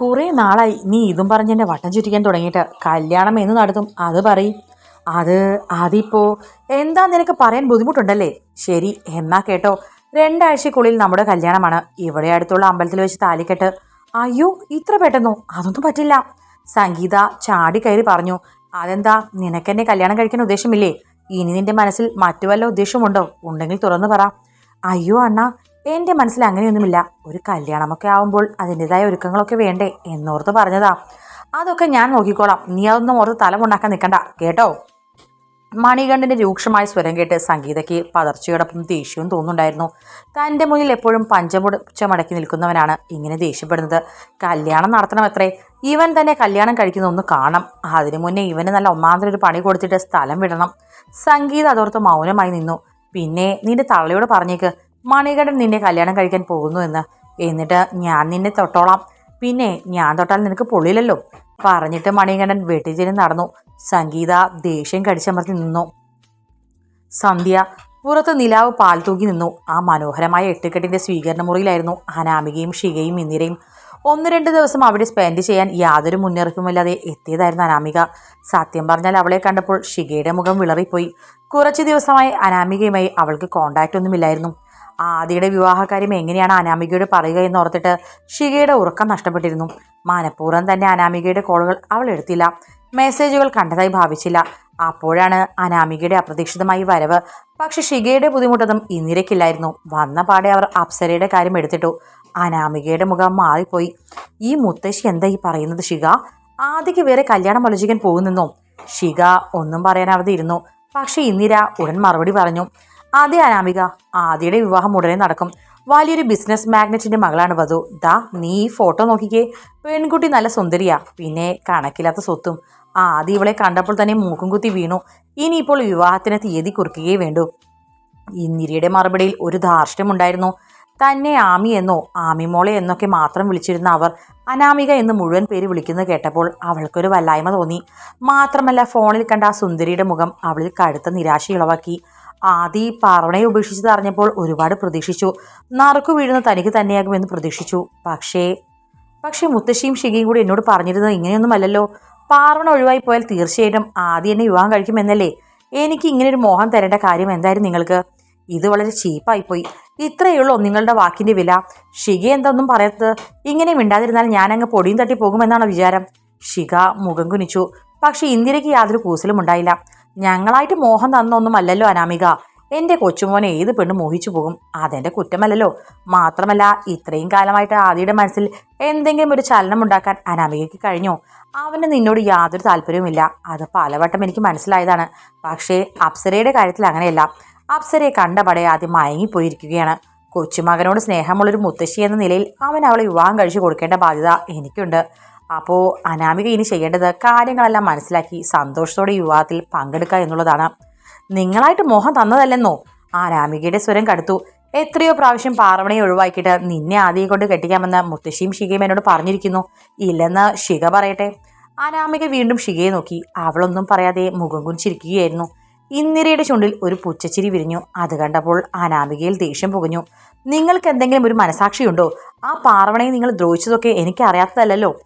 കുറേ നാളായി നീ ഇതും പറഞ്ഞ് എന്നെ വട്ടം ചുറ്റിക്കാൻ തുടങ്ങിയിട്ട്. കല്യാണം എന്ന് നടത്തും. അത് പറയും. അത് അതിപ്പോ എന്താ നിനക്ക് പറയാൻ ബുദ്ധിമുട്ടുണ്ടല്ലേ? ശരി എന്നാ കേട്ടോ. രണ്ടാഴ്ചക്കുള്ളിൽ നമ്മുടെ കല്യാണമാണ്. ഇവിടെ അടുത്തുള്ള അമ്പലത്തിൽ വെച്ച് താലിക്കെട്ട്. അയ്യോ ഇത്ര പെട്ടെന്നോ? അതൊന്നും പറ്റില്ല. സംഗീത ചാടി കയറി പറഞ്ഞു. അതെന്താ നിനക്കെന്നെ കല്യാണം കഴിക്കാൻ ഉദ്ദേശമില്ലേ? ഇനി നിന്റെ മനസ്സിൽ മറ്റു വല്ല ഉദ്ദേശമുണ്ടോ ഉണ്ടെങ്കിൽ തുറന്നു പറ. അയ്യോ അണ്ണ എന്റെ മനസ്സിൽ അങ്ങനെയൊന്നുമില്ല. ഒരു കല്യാണമൊക്കെ ആവുമ്പോൾ അതിന്റെതായ ഒരുക്കങ്ങളൊക്കെ വേണ്ടേ എന്നോർത്ത് പറഞ്ഞതാ. അതൊക്കെ ഞാൻ നോക്കിക്കോളാം. നീ അതൊന്നും ഓർത്ത് തലമുണ്ടാക്കാൻ നിൽക്കണ്ട കേട്ടോ? മണികണ്ഠന്റെ രൂക്ഷമായ സ്വരം കേട്ട് സംഗീതയ്ക്ക് പതർച്ചയോടൊപ്പം ദേഷ്യവും തോന്നുന്നുണ്ടായിരുന്നു. തന്റെ മുന്നിൽ എപ്പോഴും പഞ്ചമുടച്ച മടക്കി നിൽക്കുന്നവനാണ് ഇങ്ങനെ ദേഷ്യപ്പെടുന്നത്. കല്യാണം നടത്തണം എത്രേ ഇവൻ തന്നെ കല്യാണം കഴിക്കുന്ന ഒന്ന് കാണാം അതിനു മുന്നേ ഇവന് നല്ല ഒരു പണി കൊടുത്തിട്ട് സ്ഥലം വിടണം. സംഗീത അതോർത്ത് മൗനമായി നിന്നു. പിന്നെ നിന്റെ തള്ളയോട് പറഞ്ഞേക്ക് മണികണ്ഠൻ നിന്നെ കല്യാണം കഴിക്കാൻ പോകുന്നു എന്ന്. എന്നിട്ട് ഞാൻ നിന്നെ തൊട്ടോളാം. പിന്നെ ഞാൻ തൊട്ടാൽ നിനക്ക് പൊള്ളില്ലല്ലോ. പറഞ്ഞിട്ട് മണികണ്ഠൻ വീട്ടിൽ ചെന്ന് നടന്നു. സംഗീത ദേഷ്യം കടിച്ചമർത്തി നിന്നു. സന്ധ്യ പുറത്ത് നിലാവ് പാൽ തൂക്കി നിന്നു. ആ മനോഹരമായ എട്ടുകെട്ടിന്റെ സ്വീകരണ മുറിയിലായിരുന്നു അനാമികയും ഷികയും ഇന്ദിരയും ഒന്ന് രണ്ട് ദിവസം അവിടെ സ്പെൻഡ് ചെയ്യാൻ യാതൊരു മുന്നറിയിപ്പുമില്ലാതെ എത്തിയതായിരുന്നു അനാമിക. സത്യം പറഞ്ഞാൽ അവളെ കണ്ടപ്പോൾ ഷികയുടെ മുഖം വിളറിപ്പോയി. കുറച്ച് ദിവസമായി അനാമികയുമായി അവൾക്ക് കോണ്ടാക്റ്റ് ഒന്നുമില്ലായിരുന്നു. ആദിയുടെ വിവാഹകാര്യം എങ്ങനെയാണ് അനാമികയോട് പറയുക എന്ന് ഓർത്തിട്ട് ഷികയുടെ ഉറക്കം നഷ്ടപ്പെട്ടിരുന്നു. മനഃപൂർവം തന്നെ അനാമികയുടെ കോളുകൾ അവൾ എടുത്തില്ല. മെസ്സേജുകൾ കണ്ടതായി ഭാവിച്ചില്ല. അപ്പോഴാണ് അനാമികയുടെ അപ്രതീക്ഷിതമായി വരവ്. പക്ഷെ ഷികയുടെ ബുദ്ധിമുട്ടതും ഇന്നിരക്കില്ലായിരുന്നു വന്ന പാടെ അവർ അപ്സരയുടെ കാര്യം എടുത്തിട്ടു. അനാമികയുടെ മുഖം മാറിപ്പോയി. ഈ മുത്തശ്ശി എന്താ ഈ പറയുന്നത് ഷിക ആദ്യക്ക് വേറെ കല്യാണം ആലോചിക്കാൻ പോകുന്നെന്നോ? ഷിക ഒന്നും പറയാനാവാതെ ഇരുന്നു. പക്ഷെ ഇന്ദിര ഉടൻ മറുപടി പറഞ്ഞു. അതെ അനാമിക ആദ്യയുടെ വിവാഹം ഉടനെ നടക്കും. വലിയൊരു ബിസിനസ് മാഗ്നറ്റിന്റെ മകളാണ് വധു. ദാ നീ ഈ ഫോട്ടോ നോക്കിക്കേ. പെൺകുട്ടി നല്ല സുന്ദരിയാ. പിന്നെ കണക്കില്ലാത്ത സ്വത്തും. ആദ്യം ഇവളെ കണ്ടപ്പോൾ തന്നെ മൂക്കും കുത്തി വീണു. ഇനിയിപ്പോൾ വിവാഹത്തിന് തീയതി കുറിക്കുകയേ വേണ്ടൂ. ഇന്ദിരയുടെ മറുപടിയിൽ ഒരു ധാർഷ്ട്യമുണ്ടായിരുന്നു. തന്നെ ആമി എന്നോ ആമിമോളെ എന്നൊക്കെ മാത്രം വിളിച്ചിരുന്ന അവർ അനാമിക എന്ന് മുഴുവൻ പേര് വിളിക്കുന്നത് കേട്ടപ്പോൾ അവൾക്കൊരു വല്ലായ്മ തോന്നി. മാത്രമല്ല ഫോണിൽ കണ്ട ആ സുന്ദരിയുടെ മുഖം അവളിൽ കടുത്ത നിരാശ ഇളവാക്കി. ആദി പാർവണയെ ഉപേക്ഷിച്ചത് അറിഞ്ഞപ്പോൾ ഒരുപാട് പ്രതീക്ഷിച്ചു. നറുക്കു വീഴുന്ന തനിക്ക് തന്നെയാകുമെന്ന് പ്രതീക്ഷിച്ചു. പക്ഷേ പക്ഷേ മുത്തശ്ശിയും ഷികയും കൂടി എന്നോട് പറഞ്ഞിരുന്നത് ഇങ്ങനെയൊന്നുമല്ലല്ലോ. പാർവണ ഒഴിവായി പോയാൽ തീർച്ചയായിട്ടും ആദ്യം എന്നെ വിവാഹം കഴിക്കുമെന്നല്ലേ? എനിക്ക് ഇങ്ങനെ ഒരു മോഹം തരേണ്ട കാര്യം എന്തായാലും നിങ്ങൾക്ക്? ഇത് വളരെ ചീപ്പായിപ്പോയി. ഇത്രയേ ഉള്ളൂ നിങ്ങളുടെ വാക്കിന്റെ വില. ഷിഗ എന്തൊന്നും പറയത്ത് ഇങ്ങനെ മിണ്ടാതിരുന്നാൽ ഞാൻ അങ്ങ് പൊടിയും തട്ടി പോകുമെന്നാണ് വിചാരം? ഷിക മുഖം കുനിച്ചു. പക്ഷേ ഇന്ദിരയ്ക്ക് യാതൊരു കൂസലും ഉണ്ടായില്ല. ഞങ്ങളായിട്ട് മോഹം തന്നൊന്നുമല്ലല്ലോ അനാമിക. എന്റെ കൊച്ചുമോനെ ഏത് പെണ്ണ് മോഹിച്ചു പോകും. അതെന്റെ കുറ്റമല്ലല്ലോ. മാത്രമല്ല ഇത്രയും കാലമായിട്ട് ആദിയുടെ മനസ്സിൽ എന്തെങ്കിലും ഒരു ചലനം ഉണ്ടാക്കാൻ അനാമികയ്ക്ക് കഴിഞ്ഞോ? അവന് നിന്നോട് യാതൊരു താല്പര്യവുമില്ല. അത് പലവട്ടം എനിക്ക് മനസ്സിലായതാണ്. പക്ഷേ അപ്സരയുടെ കാര്യത്തിൽ അങ്ങനെയല്ല. അപ്സരയെ കണ്ടപടെ ആദ്യം മയങ്ങിപ്പോയിരിക്കുകയാണ്. കൊച്ചുമകനോട് സ്നേഹമുള്ളൊരു മുത്തശ്ശി എന്ന നിലയിൽ അവൻ അവളെ വിവാഹം കഴിച്ചു കൊടുക്കേണ്ട ബാധ്യത എനിക്കുണ്ട്. അപ്പോൾ അനാമിക ഇനി ചെയ്യേണ്ടത് കാര്യങ്ങളെല്ലാം മനസ്സിലാക്കി സന്തോഷത്തോടെ വിവാഹത്തിൽ പങ്കെടുക്കുക എന്നുള്ളതാണ്. നിങ്ങളായിട്ട് മോഹം തന്നതല്ലെന്നോ? ആ അനാമികയുടെ സ്വരം കടുത്തു. എത്രയോ പ്രാവശ്യം പാർവണയെ ഒഴിവാക്കിയിട്ട് നിന്നെ ആദ്യം കൊണ്ട് കെട്ടിക്കാമെന്ന് മുത്തശ്ശിയും ഷികയും എന്നോട് പറഞ്ഞിരിക്കുന്നു. ഇല്ലെന്ന് ഷിക പറയട്ടെ. അനാമിക വീണ്ടും ഷികയെ നോക്കി. അവളൊന്നും പറയാതെ മുഖം കുനിച്ചിരിക്കുകയായിരുന്നു. ഇന്ദിരയുടെ ചുണ്ടിൽ ഒരു പുച്ചച്ചിരി വിരിഞ്ഞു. അത് കണ്ടപ്പോൾ അനാമികയിൽ ദേഷ്യം പുകഞ്ഞു. നിങ്ങൾക്ക് എന്തെങ്കിലും ഒരു മനസാക്ഷിയുണ്ടോ? ആ പാർവണയെ നിങ്ങൾ ദ്രോഹിച്ചതൊക്കെ എനിക്ക് അറിയാത്തതല്ലോ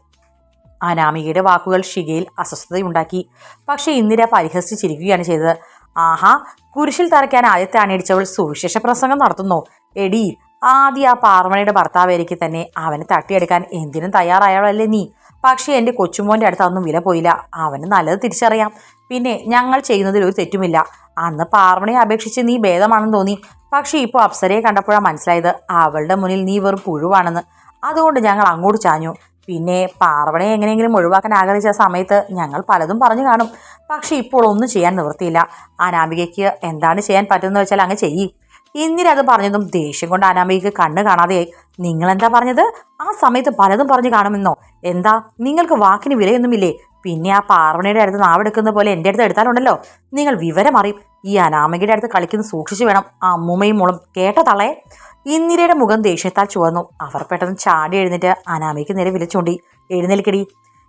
അനാമികയുടെ വാക്കുകൾ ഷികയിൽ അസ്വസ്ഥതയുണ്ടാക്കി. പക്ഷേ ഇന്ദിര പരിഹസിച്ചിരിക്കുകയാണ് ചെയ്തത്. ആഹാ കുരിശിൽ തറയ്ക്കാൻ ആദ്യത്തെ അണിയടിച്ചവൾ സുവിശേഷ പ്രസംഗം നടത്തുന്നു. എടി ആദ്യം ആ പാർവണയുടെ ഭർത്താവേരിക്ക് തന്നെ അവനെ തട്ടിയെടുക്കാൻ എന്തിനും തയ്യാറായവളല്ലേ നീ? പക്ഷേ എന്റെ കൊച്ചുമോന്റെ അടുത്ത് അതൊന്നും വില പോയില്ല. അവന് നല്ലത് തിരിച്ചറിയാം. പിന്നെ ഞങ്ങൾ ചെയ്യുന്നതിൽ ഒരു തെറ്റുമില്ല. അന്ന് പാർവണയെ അപേക്ഷിച്ച് നീ ഭേദമാണെന്ന് തോന്നി. പക്ഷേ ഇപ്പോൾ അപ്സരയെ കണ്ടപ്പോഴാണ് മനസ്സിലായത്. അവളുടെ മുന്നിൽ നീ വെറും പുഴുവാണെന്ന്. അതുകൊണ്ട് ഞങ്ങൾ അങ്ങോട്ട് ചാഞ്ഞു. പിന്നെ പാർവണയെ എങ്ങനെയെങ്കിലും ഒഴിവാക്കാൻ ആഗ്രഹിച്ച സമയത്ത് ഞങ്ങൾ പലതും പറഞ്ഞു കാണും. പക്ഷേ ഇപ്പോൾ ഒന്നും ചെയ്യാൻ നിവൃത്തിയില്ല. അനാമികയ്ക്ക് എന്താണ് ചെയ്യാൻ പറ്റുന്നത് വെച്ചാൽ അങ്ങ് ചെയ്യും. ഇന്ദിര അത് പറഞ്ഞതും ദേഷ്യം കൊണ്ട് അനാമികയ്ക്ക് കണ്ണ് കാണാതെയായി. നിങ്ങൾ എന്താ പറഞ്ഞത്? ആ സമയത്ത് പലതും പറഞ്ഞു കാണുമെന്നോ? എന്താ? നിങ്ങൾക്ക് വാക്കിന് വിലയൊന്നുമില്ലേ? പിന്നെ ആ പാർവണിയുടെ അടുത്ത് നാവെടുക്കുന്ന പോലെ എന്റെ അടുത്ത് എടുത്താലുണ്ടല്ലോ. നിങ്ങൾ വിവരം അറിയും. ഈ അനാമികയുടെ അടുത്ത് കളിക്കുന്നത് സൂക്ഷിച്ചു വേണം ആ അമ്മൂമ്മയും മോളും. കേട്ട തളയെ ഇന്ദിരയുടെ മുഖം ദേഷ്യത്താൽ ചുവന്നു. അവർ പെട്ടെന്ന് ചാടി എഴുന്നിട്ട് അനാമിക്ക് നേരെ വിളിച്ചുകൊണ്ടി എഴുന്നേൽക്കടി.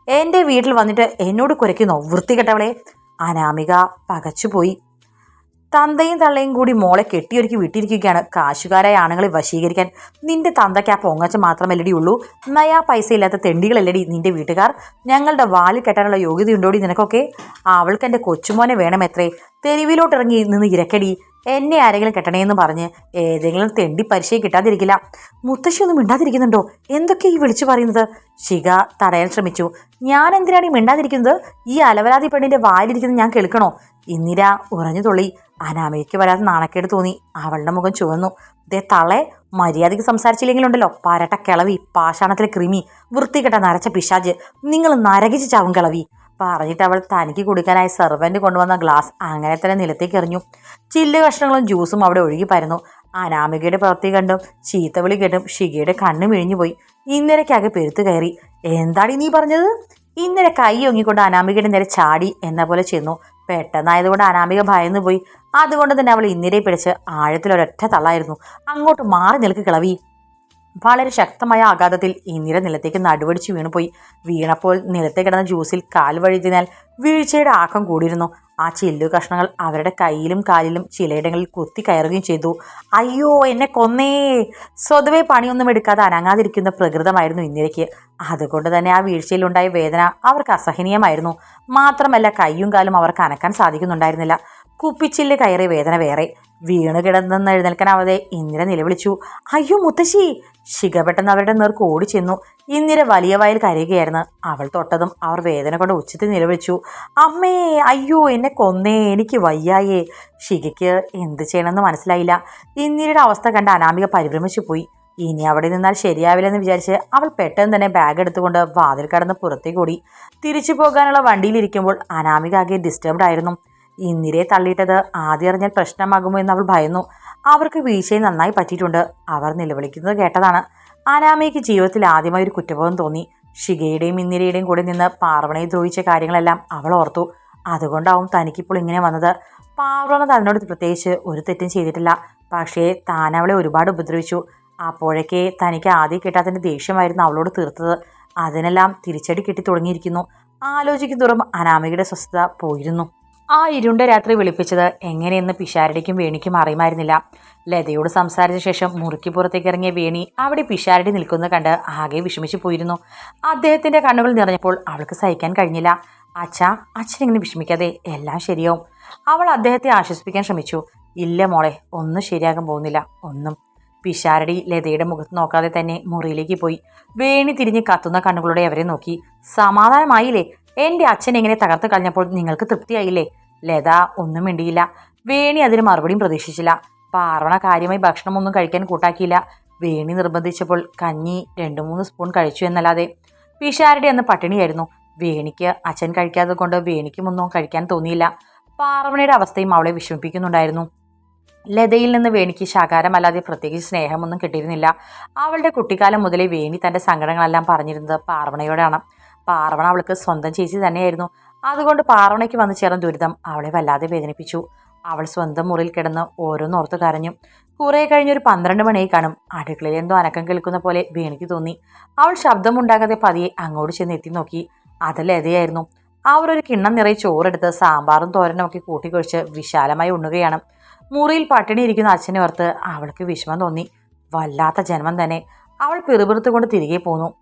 എന്റെ വീട്ടിൽ വന്നിട്ട് എന്നോട് കുരയ്ക്കുന്നോ. വൃത്തികെട്ടവളെ. അനാമിക പകച്ചുപോയി. തന്തയും തള്ളയും കൂടി മോളെ കെട്ടിയൊരുക്കി വിട്ടിരിക്കുകയാണ്. കാശുകാരായ ആണുങ്ങളെ വശീകരിക്കാൻ നിന്റെ തന്തയ്ക്ക് ആ പൊങ്ങച്ച മാത്രമല്ലടി ഉള്ളൂ. നയാ പൈസ ഇല്ലാത്ത തെണ്ടികളല്ലടി നിന്റെ വീട്ടുകാർ. ഞങ്ങളുടെ വാലിൽ കെട്ടാനുള്ള യോഗ്യതയുണ്ടോടി നിനക്കൊക്കെ? അവൾക്ക് എന്റെ കൊച്ചുമോനെ വേണമെത്രേ? തെരുവിലോട്ടിറങ്ങി നിന്ന് ഇരക്കടി എന്നെ ആരെങ്കിലും കെട്ടണേ എന്ന് പറഞ്ഞ് ഏതെങ്കിലും തെണ്ടി പരിശയം കിട്ടാതിരിക്കില്ല. മുത്തശ്ശി ഒന്നും മിണ്ടാതിരിക്കുന്നുണ്ടോ? എന്തൊക്കെ ഈ വിളിച്ചു പറയുന്നത്? ശിഖ തടയാൻ ശ്രമിച്ചു. ഞാൻ എന്തിനാണ് ഈ മിണ്ടാതിരിക്കുന്നത്? ഈ അലവരാതി പെണ്ണിന്റെ വായിലിരിക്കുന്നത് ഞാൻ കേൾക്കണോ? ഇന്ദിര ഉറഞ്ഞു തുള്ളി. അനാമയ്ക്ക് വരാതെ നാണക്കേട് തോന്നി. അവളുടെ മുഖം ചുവന്നു. ദേ തളെ മര്യാദയ്ക്ക് സംസാരിച്ചില്ലെങ്കിലുണ്ടല്ലോ. പരട്ട കിളവി പാഷാണത്തിലെ കൃമി വൃത്തികെട്ട നരച്ച പിശാജ്. നിങ്ങൾ നരകിച്ച് ചാവും കിളവി. പറഞ്ഞിട്ട് അവൾ തനിക്ക് കുടിക്കാനായി സെർവന്റ് കൊണ്ടുവന്ന ഗ്ലാസ് അങ്ങനെ തന്നെ നിലത്തേക്ക് എറിഞ്ഞു. ചില്ല് കഷ്ണങ്ങളും ജ്യൂസും അവിടെ ഒഴുകി പരന്നു. അനാമികയുടെ പ്രവൃത്തി കണ്ടും ചീത്തവിളി കേട്ടും ഷികയുടെ കണ്ണ് മിഴിഞ്ഞുപോയി ഇന്നരയ്ക്കാകെ പെരുത്തു കയറി. എന്താണ് നീ പറഞ്ഞത്? ഇന്നലെ കൈ ഒങ്ങിക്കൊണ്ട് അനാമികയുടെ നേരെ ചാടി എന്ന പോലെ ചെന്നു. പെട്ടെന്നായതുകൊണ്ട് അനാമിക ഭയന്നു പോയി. അതുകൊണ്ട് തന്നെ അവൾ ഇന്ദിരയെ പിടിച്ച് ആഴത്തിലൊരൊറ്റ തള്ളായിരുന്നു. അങ്ങോട്ട് മാറി നിൽക്ക് കിളവി. വളരെ ശക്തമായ ആഘാതത്തിൽ ഇന്ദിര നിലത്തേക്ക് നടുവടിച്ച് വീണുപോയി. വീണപ്പോൾ നിലത്തെ കിടന്ന ജ്യൂസിൽ കാൽ വഴുതിനാൽ വീഴ്ചയുടെ ആക്കം കൂടിയിരുന്നു. ആ ചില്ലു കഷ്ണങ്ങൾ അവരുടെ കയ്യിലും കാലിലും ചിലയിടങ്ങളിൽ കുത്തി കയറുകയും ചെയ്തു. അയ്യോ എന്നെ കൊന്നേ! സ്വതവേ പണിയൊന്നും എടുക്കാതെ അനങ്ങാതിരിക്കുന്ന പ്രകൃതമായിരുന്നു ഇന്ദിരയ്ക്ക് അതുകൊണ്ട് തന്നെ ആ വീഴ്ചയിലുണ്ടായ വേദന അവർക്ക് അസഹനീയമായിരുന്നു. മാത്രമല്ല കൈയും കാലും അവർക്ക് അനക്കാൻ സാധിക്കുന്നുണ്ടായിരുന്നില്ല. കുപ്പിച്ചില്ല് കയറിയ വേദന വേറെ. വീണ് കിടന്നെന്ന് എഴുന്നേൽക്കാൻ അവതെ ഇന്ദിര നിലവിളിച്ചു. അയ്യോ മുത്തശ്ശി! ശിഖ പെട്ടെന്ന് അവരുടെ നേർക്ക് ഓടി ചെന്നു ഇന്ദിര വലിയ വായിൽ കരയുകയായിരുന്നു. അവൾ തൊട്ടതും അവർ വേദന കൊണ്ട് ഉച്ചത്തിൽ നിലവിളിച്ചു. അമ്മേ അയ്യോ എന്നെ കൊന്നേ എനിക്ക് വയ്യായേ. ശിഖയ്ക്ക് എന്ത് ചെയ്യണമെന്ന് മനസ്സിലായില്ല. ഇന്ദിരയുടെ അവസ്ഥ കണ്ട് അനാമിക പരിഭ്രമിച്ചു പോയി. ഇനി അവിടെ നിന്നാൽ ശരിയാവില്ലെന്ന് വിചാരിച്ച് അവൾ പെട്ടെന്ന് തന്നെ ബാഗ് എടുത്തുകൊണ്ട് വാതിൽ കടന്ന് പുറത്തേക്ക് ഓടി. തിരിച്ചു പോകാനുള്ള വണ്ടിയിലിരിക്കുമ്പോൾ അനാമിക ആകെ ഡിസ്റ്റർബ്ഡ് ആയിരുന്നു. ഇന്ദിരയെ തള്ളിയിട്ടത് ആദ്യം അറിഞ്ഞാൽ പ്രശ്നമാകുമോ എന്ന് അവൾ ഭയന്നു. അവർക്ക് വീഴ്ചയെ നന്നായി പറ്റിയിട്ടുണ്ട്. അവർ നിലവിളിക്കുന്നത് കേട്ടതാണ്. അനാമയ്ക്ക് ജീവിതത്തിൽ ആദ്യമായി ഒരു കുറ്റബോധം തോന്നി. ഷികയുടെയും ഇന്ദിരയുടെയും കൂടെ നിന്ന് പാർവണയെ ദ്രോഹിച്ച കാര്യങ്ങളെല്ലാം അവൾ ഓർത്തു. അതുകൊണ്ടാവും തനിക്കിപ്പോൾ ഇങ്ങനെ വന്നത്. പാർവണ തന്നോട് പ്രത്യേകിച്ച് ഒരു തെറ്റും ചെയ്തിട്ടില്ല. പക്ഷേ താൻ അവളെ ഒരുപാട് ഉപദ്രവിച്ചു. അപ്പോഴേക്കേ തനിക്ക് ആദ്യം കിട്ടാത്തതിന്റെ ദേഷ്യമായിരുന്നു അവളോട് തീർത്തത്. അതിനെല്ലാം തിരിച്ചടി കിട്ടി തുടങ്ങിയിരിക്കുന്നു. ആലോചിക്കും തോറും അനാമികയുടെ സ്വസ്ഥത പോയിരുന്നു. ആ ഇരുണ്ട രാത്രി വിളിപ്പിച്ചത് എങ്ങനെയെന്ന് പിഷാരടിക്കും വേണിക്കും അറിയുമായിരുന്നില്ല. ലതയോട് സംസാരിച്ച ശേഷം മുറുക്കി പുറത്തേക്ക് ഇറങ്ങിയ വേണി അവിടെ പിഷാരടി നിൽക്കുന്നത് കണ്ട് ആകെ വിഷമിച്ചു പോയിരുന്നു. അദ്ദേഹത്തിന്റെ കണ്ണുകൾ നിറഞ്ഞപ്പോൾ അവൾക്ക് സഹിക്കാൻ കഴിഞ്ഞില്ല. അച്ഛ അച്ഛൻ ഇങ്ങനെ വിഷമിക്കാതെ എല്ലാം ശരിയാവും. അവൾ അദ്ദേഹത്തെ ആശ്വസിപ്പിക്കാൻ ശ്രമിച്ചു. ഇല്ല മോളെ ഒന്നും ശരിയാകാൻ പോകുന്നില്ല ഒന്നും. പിഷാരടി ലതയുടെ മുഖത്ത് നോക്കാതെ തന്നെ മുറിയിലേക്ക് പോയി. വേണി തിരിഞ്ഞ് കത്തുന്ന കണ്ണുകളോടെ അവരെ നോക്കി. സമാധാനമായില്ലേ? എന്റെ അച്ഛൻ എങ്ങനെ തകർത്ത് കളഞ്ഞപ്പോൾ നിങ്ങൾക്ക് തൃപ്തിയായില്ലേ? ലത ഒന്നും മിണ്ടിയില്ല. വേണി അതിന് മറുപടിയും പ്രതീക്ഷിച്ചില്ല. പാർവണ കാര്യമായി ഭക്ഷണമൊന്നും കഴിക്കാൻ കൂട്ടാക്കിയില്ല. വേണി നിർബന്ധിച്ചപ്പോൾ കഞ്ഞി രണ്ടു മൂന്ന് സ്പൂൺ കഴിച്ചു എന്നല്ലാതെ. പിഷാരുടെ അന്ന് പട്ടിണിയായിരുന്നു. വേണിക്ക് അച്ഛൻ കഴിക്കാത്തത് കൊണ്ട് വേണിക്കും ഒന്നും കഴിക്കാൻ തോന്നിയില്ല. പാർവണയുടെ അവസ്ഥയും അവളെ വിഷമിപ്പിക്കുന്നുണ്ടായിരുന്നു. ലതയിൽ നിന്ന് വേണിക്ക് ശകാരമല്ലാതെ പ്രത്യേകിച്ച് സ്നേഹമൊന്നും കിട്ടിയിരുന്നില്ല. അവളുടെ കുട്ടിക്കാലം മുതലേ വേണി തന്റെ സങ്കടങ്ങളെല്ലാം പറഞ്ഞിരുന്നത് പാർവണയോടാണ്. പാർവണ അവൾക്ക് സ്വന്തം ചേച്ചി തന്നെയായിരുന്നു. അതുകൊണ്ട് പാർവണയ്ക്ക് വന്നു ചേർന്ന ദുരിതം അവളെ വല്ലാതെ വേദനിപ്പിച്ചു. അവൾ സ്വന്തം മുറിയിൽ കിടന്ന് ഓരോന്നോർത്ത് കരഞ്ഞു. കുറെ കഴിഞ്ഞൊരു പന്ത്രണ്ട് മണിയായി കാണും. അടുക്കളയിൽ എന്തോ അനക്കം കേൾക്കുന്ന പോലെ വേണിക്ക് തോന്നി. അവൾ ശബ്ദമുണ്ടാകാതെ പതിയെ അങ്ങോട്ട് ചെന്ന് എത്തി നോക്കി. അതല്ലേതയായിരുന്നു അവർ ഒരു കിണ്ണം നിറയെ ചോറെടുത്ത് സാമ്പാറും തോരനും ഒക്കെ കൂട്ടിക്കൊഴിച്ച് വിശാലമായി ഉണ്ണുകയാണ്. മുറിയിൽ പട്ടിണി ഇരിക്കുന്ന അച്ഛനെ ഓർത്ത് അവൾക്ക് വിഷമം തോന്നി. വല്ലാത്ത ജന്മം തന്നെ. അവൾ പിറുപിറുത്തുകൊണ്ട് തിരികെ പോന്നു.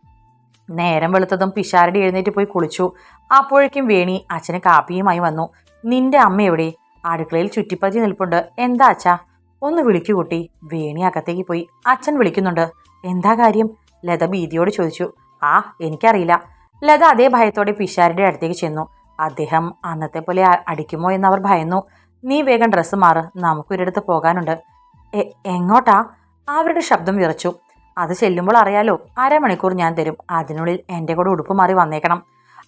നേരം വെളുത്തതും പിഷാരടി എഴുന്നേറ്റ് പോയി കുളിച്ചു. അപ്പോഴേക്കും വേണി അച്ഛന് കാപ്പിയുമായി വന്നു. നിന്റെ അമ്മ എവിടെ? അടുക്കളയിൽ ചുറ്റിപ്പറ്റി നിൽപ്പുണ്ട്. എന്താ അച്ഛാ? ഒന്ന് വിളിക്കൂ കുട്ടി. വേണി അകത്തേക്ക് പോയി. അച്ഛൻ വിളിക്കുന്നുണ്ട്. എന്താ കാര്യം? ലത ഭീതിയോട് ചോദിച്ചു. ആ എനിക്കറിയില്ല. ലത അതേ ഭയത്തോടെ പിഷാരുടെ അടുത്തേക്ക് ചെന്നു. അദ്ദേഹം അന്നത്തെ പോലെ അടിക്കുമോ എന്ന് അവർ ഭയന്നു. നീ വേഗം ഡ്രസ്സ് മാറ്. നമുക്കൊരിടത്ത് പോകാനുണ്ട്. "എ- എങ്ങോട്ടാ? അവരുടെ ശബ്ദം വിറച്ചു. അത് ചെല്ലുമ്പോൾ അറിയാലോ അരമണിക്കൂർ ഞാൻ തരും. അതിനുള്ളിൽ എന്റെ കൂടെ ഉടുപ്പ് മാറി വന്നേക്കണം.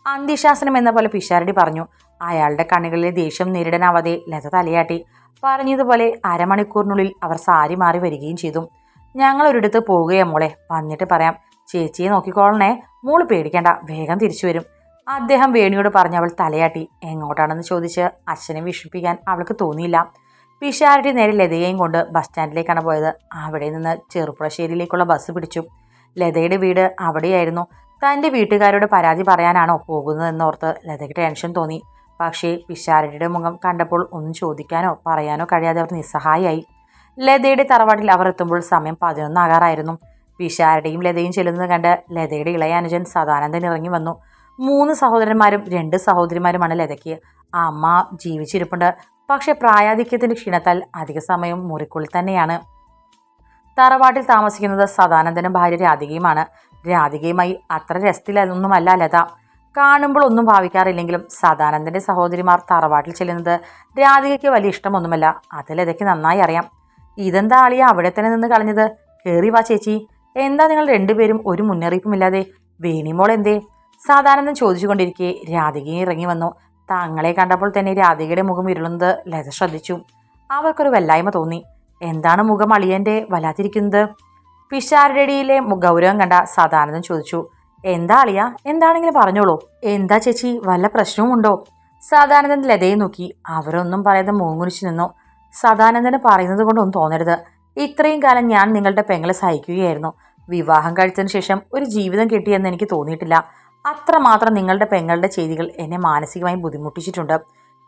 അന്തിശാസനം എന്ന പോലെ പിഷാരടി പറഞ്ഞു. അയാളുടെ കണ്ണുകളിലെ ദേഷ്യം നേരിടാനാവാതെ ലത തലയാട്ടി. പറഞ്ഞതുപോലെ അരമണിക്കൂറിനുള്ളിൽ അവർ സാരി മാറി വരികയും ചെയ്തു. ഞങ്ങൾ ഒരിടത്ത് പോവുകയാ മോളെ. വന്നിട്ട് പറയാം ചേച്ചിയെ നോക്കിക്കോളണേ. മോൾ പേടിക്കേണ്ട വേഗം തിരിച്ചു വരും. അദ്ദേഹം വേണിയോട് പറഞ്ഞ് അവൾ തലയാട്ടി. എങ്ങോട്ടാണെന്ന് ചോദിച്ച് അച്ഛനെ വിഷമിപ്പിക്കാൻ അവൾക്ക് തോന്നിയില്ല. പിഷാരടി നേരെ ലതയെയും കൊണ്ട് ബസ് സ്റ്റാൻഡിലേക്കാണ് പോയത്. അവിടെ നിന്ന് ചെറുപ്പുളശ്ശേരിയിലേക്കുള്ള ബസ് പിടിച്ചു. ലതയുടെ വീട് അവിടെയായിരുന്നു. തന്റെ വീട്ടുകാരോട് പരാതി പറയാനാണോ പോകുന്നതെന്നോർത്ത് ലതയ്ക്ക് ടെൻഷൻ തോന്നി. പക്ഷേ പിഷാരടിയുടെ മുഖം കണ്ടപ്പോൾ ഒന്നും ചോദിക്കാനോ പറയാനോ കഴിയാതെ അവർ നിസ്സഹായായി ലതയുടെ തറവാട്ടിൽ അവർ എത്തുമ്പോൾ സമയം പതിനൊന്നാകാറായിരുന്നു പിഷാരടിയും ലതയും ചെല്ലുന്നത് കണ്ട് ലതയുടെ ഇളയ അനുജൻ സദാനന്ദൻ ഇറങ്ങി വന്നു. മൂന്ന് സഹോദരന്മാരും രണ്ട് സഹോദരിമാരുമാണ് ലതയ്ക്ക്. അമ്മ ജീവിച്ചിരിപ്പുണ്ട്. പക്ഷെ പ്രായാധിക്യത്തിന്റെ ക്ഷീണത്താൽ അധിക സമയം മുറിക്കുള്ളിൽ തന്നെയാണ്. തറവാട്ടിൽ താമസിക്കുന്നത് സദാനന്ദനും ഭാര്യ രാധികയുമാണ്. രാധികയുമായി അത്ര രസത്തിലൊന്നുമല്ല ലത. കാണുമ്പോൾ ഒന്നും ഭാവിക്കാറില്ലെങ്കിലും സദാനന്ദന്റെ സഹോദരിമാർ തറവാട്ടിൽ ചെല്ലുന്നത് രാധികയ്ക്ക് വലിയ ഇഷ്ടമൊന്നുമല്ല. അത് ലതയ്ക്ക് നന്നായി അറിയാം. ഇതെന്താ ആളിയ അവിടെ തന്നെ നിന്ന് കളഞ്ഞത്? കയറി വാ ചേച്ചി. എന്താ നിങ്ങൾ രണ്ടുപേരും ഒരു മുന്നറിയിപ്പുമില്ലാതെ? വേണിമോൾ എന്തേ? സാധാരണ ചോദിച്ചുകൊണ്ടിരിക്കെ രാധികയും ഇറങ്ങി വന്നു. തങ്ങളെ കണ്ടപ്പോൾ തന്നെ രാധികയുടെ മുഖം ഇരുളുന്നത് ലത ശ്രദ്ധിച്ചു. അവർക്കൊരു വല്ലായ്മ തോന്നി. എന്താണ് മുഖം അളിയന്റെ വല്ലാതിരിക്കുന്നത്? പിഷാരടിയിലെ ഗൗരവം കണ്ട സദാനന്ദൻ ചോദിച്ചു. എന്താ അളിയ? എന്താണെങ്കിലും പറഞ്ഞോളൂ? എന്താ ചേച്ചി? വല്ല പ്രശ്നവുമുണ്ടോ സദാനന്ദൻ ലതയെ നോക്കി. അവരൊന്നും പറയാതെ മൂങ്ങുരിച്ചു നിന്നു. സദാനന്ദന് പറയുന്നത് കൊണ്ടൊന്നും തോന്നരുത്. ഇത്രയും കാലം ഞാൻ നിങ്ങളുടെ പെങ്ങളെ സഹിക്കുകയായിരുന്നു. വിവാഹം കഴിച്ചതിന് ശേഷം ഒരു ജീവിതം കിട്ടിയെന്ന് എനിക്ക് തോന്നിയിട്ടില്ല. അത്രമാത്രം നിങ്ങളുടെ പെങ്ങളുടെ ചെയ്തികൾ എന്നെ മാനസികമായി ബുദ്ധിമുട്ടിച്ചിട്ടുണ്ട്.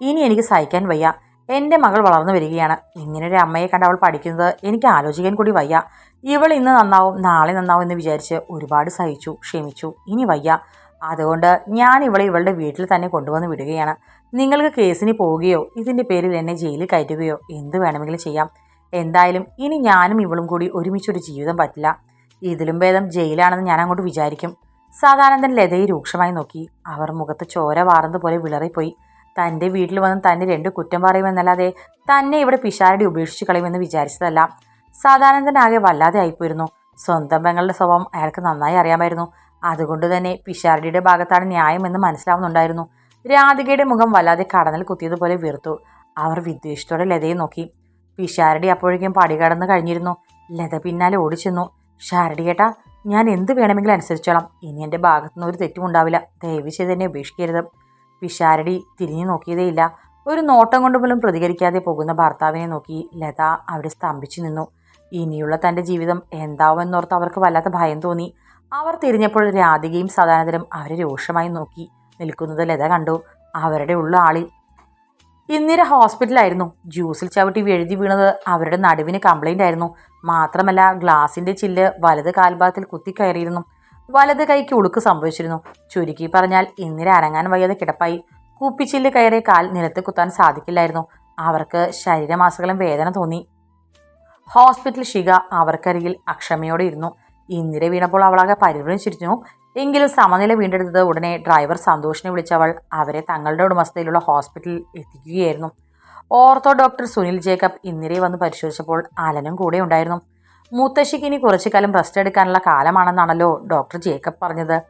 ഇനി എനിക്ക് സഹിക്കാൻ വയ്യ. എന്റെ മകൾ വളർന്നു വരികയാണ്. ഇങ്ങനൊരു അമ്മയെ കണ്ട് അവൾ പഠിക്കുന്നത് എനിക്ക് ആലോചിക്കാൻ കൂടി വയ്യ. ഇവൾ ഇന്ന് നന്നാവും നാളെ നന്നാവും എന്ന് വിചാരിച്ച് ഒരുപാട് സഹിച്ചു ക്ഷമിച്ചു. ഇനി വയ്യ. അതുകൊണ്ട് ഞാൻ ഇവളെ ഇവളുടെ വീട്ടിൽ തന്നെ കൊണ്ടുവന്ന് വിടുകയാണ്. നിങ്ങൾക്ക് കേസിന് പോവുകയോ ഇതിന്റെ പേരിൽ എന്നെ ജയിലിൽ കയറ്റുകയോ എന്ത് വേണമെങ്കിലും ചെയ്യാം. എന്തായാലും ഇനി ഞാനും ഇവളും കൂടി ഒരുമിച്ചൊരു ജീവിതം പറ്റില്ല. ഇതിലും ഭേദം ജയിലാണെന്ന് ഞാൻ അങ്ങോട്ട് വിചാരിക്കും. സാധാനന്ദൻ ലതയെ രൂക്ഷമായി നോക്കി. അവർ മുഖത്ത് ചോര വാർന്നതുപോലെ പോലെ വിളറിപ്പോയി. തന്റെ വീട്ടിൽ വന്ന് തന്നെ രണ്ട് കുറ്റം പറയുമെന്നല്ലാതെ തന്നെ ഇവിടെ പിഷാരടി ഉപേക്ഷിച്ച് കളയുമെന്ന് വിചാരിച്ചതല്ല. സാധാരണനാകെ വല്ലാതെ ആയിപ്പോയിരുന്നു. സ്വന്തം പെങ്ങളുടെ സ്വഭാവം അയാൾക്ക് നന്നായി അറിയാമായിരുന്നു. അതുകൊണ്ട് തന്നെ പിഷാരടിയുടെ ഭാഗത്താണ് ന്യായമെന്ന് മനസ്സിലാവുന്നുണ്ടായിരുന്നു. രാധികയുടെ മുഖം വല്ലാതെ കടന്നൽ കുത്തിയതുപോലെ വീർത്തു. അവർ വിദ്വേഷത്തോടെ ലതയെ നോക്കി. പിഷാരടി അപ്പോഴേക്കും പടി കടന്ന് കഴിഞ്ഞിരുന്നു. ലത പിന്നാലെ ഓടിച്ചെന്നു. ഷാരടി കേട്ടാ ഞാൻ എന്ത് വേണമെങ്കിലും അനുസരിച്ചോളാം. ഇനി എന്റെ ഭാഗത്തുനിന്ന് ഒരു തെറ്റും ഉണ്ടാവില്ല. ദയവ് എന്നെ ഉപേക്ഷിക്കരുത്. പിഷാരടി തിരിഞ്ഞു നോക്കിയതേയില്ല. ഒരു നോട്ടം കൊണ്ട് പോലും പ്രതികരിക്കാതെ പോകുന്ന ഭർത്താവിനെ നോക്കി ലത അവിടെ സ്തംഭിച്ചു നിന്നു. ഇനിയുള്ള തന്റെ ജീവിതം എന്താവുമെന്നോർത്ത് അവർക്ക് വല്ലാത്ത ഭയം തോന്നി. അവർ തിരിഞ്ഞപ്പോൾ രാധികയും സദാനന്ദനും അവരെ രൂക്ഷമായി നോക്കി. നിൽക്കുന്നത് ലത കണ്ടു. അവരുടെ ഉള്ള ആളി ഇന്ദിര ഹോസ്പിറ്റലായിരുന്നു ജ്യൂസിൽ ചവിട്ടി എഴുതി വീണത് അവരുടെ നടുവിന് കംപ്ലൈന്റ് ആയിരുന്നു. മാത്രമല്ല ഗ്ലാസിന്റെ ചില്ല് വലത് കാൽഭാഗത്തിൽ കുത്തിക്കയറിയിരുന്നു. വലത് കൈക്ക് ഉളുക്ക് സംഭവിച്ചിരുന്നു. ചുരുക്കി പറഞ്ഞാൽ ഇന്ദിര അനങ്ങാൻ വയ്യാതെ കിടപ്പായി. കുപ്പിച്ചില്ല് കയറിയ കാൽ നിലത്ത് കുത്താൻ സാധിക്കില്ലായിരുന്നു. അവർക്ക് ശരീരമാസകലം വേദന തോന്നി. ഹോസ്പിറ്റൽ ശിഖ അവർക്കരികിൽ അക്ഷമയോടെ ഇരുന്നു. ഇന്ദിര വീണപ്പോൾ അവളാകെ പരിഭ്രമിച്ചിരുന്നു എങ്കിലും സമനില വീണ്ടെടുത്തത് ഉടനെ ഡ്രൈവർ സന്തോഷിനെ വിളിച്ചവൾ അവരെ തങ്ങളുടെ ഉടമസ്ഥയിലുള്ള ഹോസ്പിറ്റലിൽ എത്തിക്കുകയായിരുന്നു. ഓർത്തോ ഡോക്ടർ സുനിൽ ജേക്കബ് ഇന്ദിരയെ വന്ന് പരിശോധിച്ചപ്പോൾ അലനും കൂടെ ഉണ്ടായിരുന്നു. മുത്തശ്ശിക്ക് ഇനി കുറച്ചു കാലം റെസ്റ്റ് എടുക്കാനുള്ള കാലമാണെന്നാണല്ലോ ഡോക്ടർ ജേക്കബ് പറഞ്ഞത്.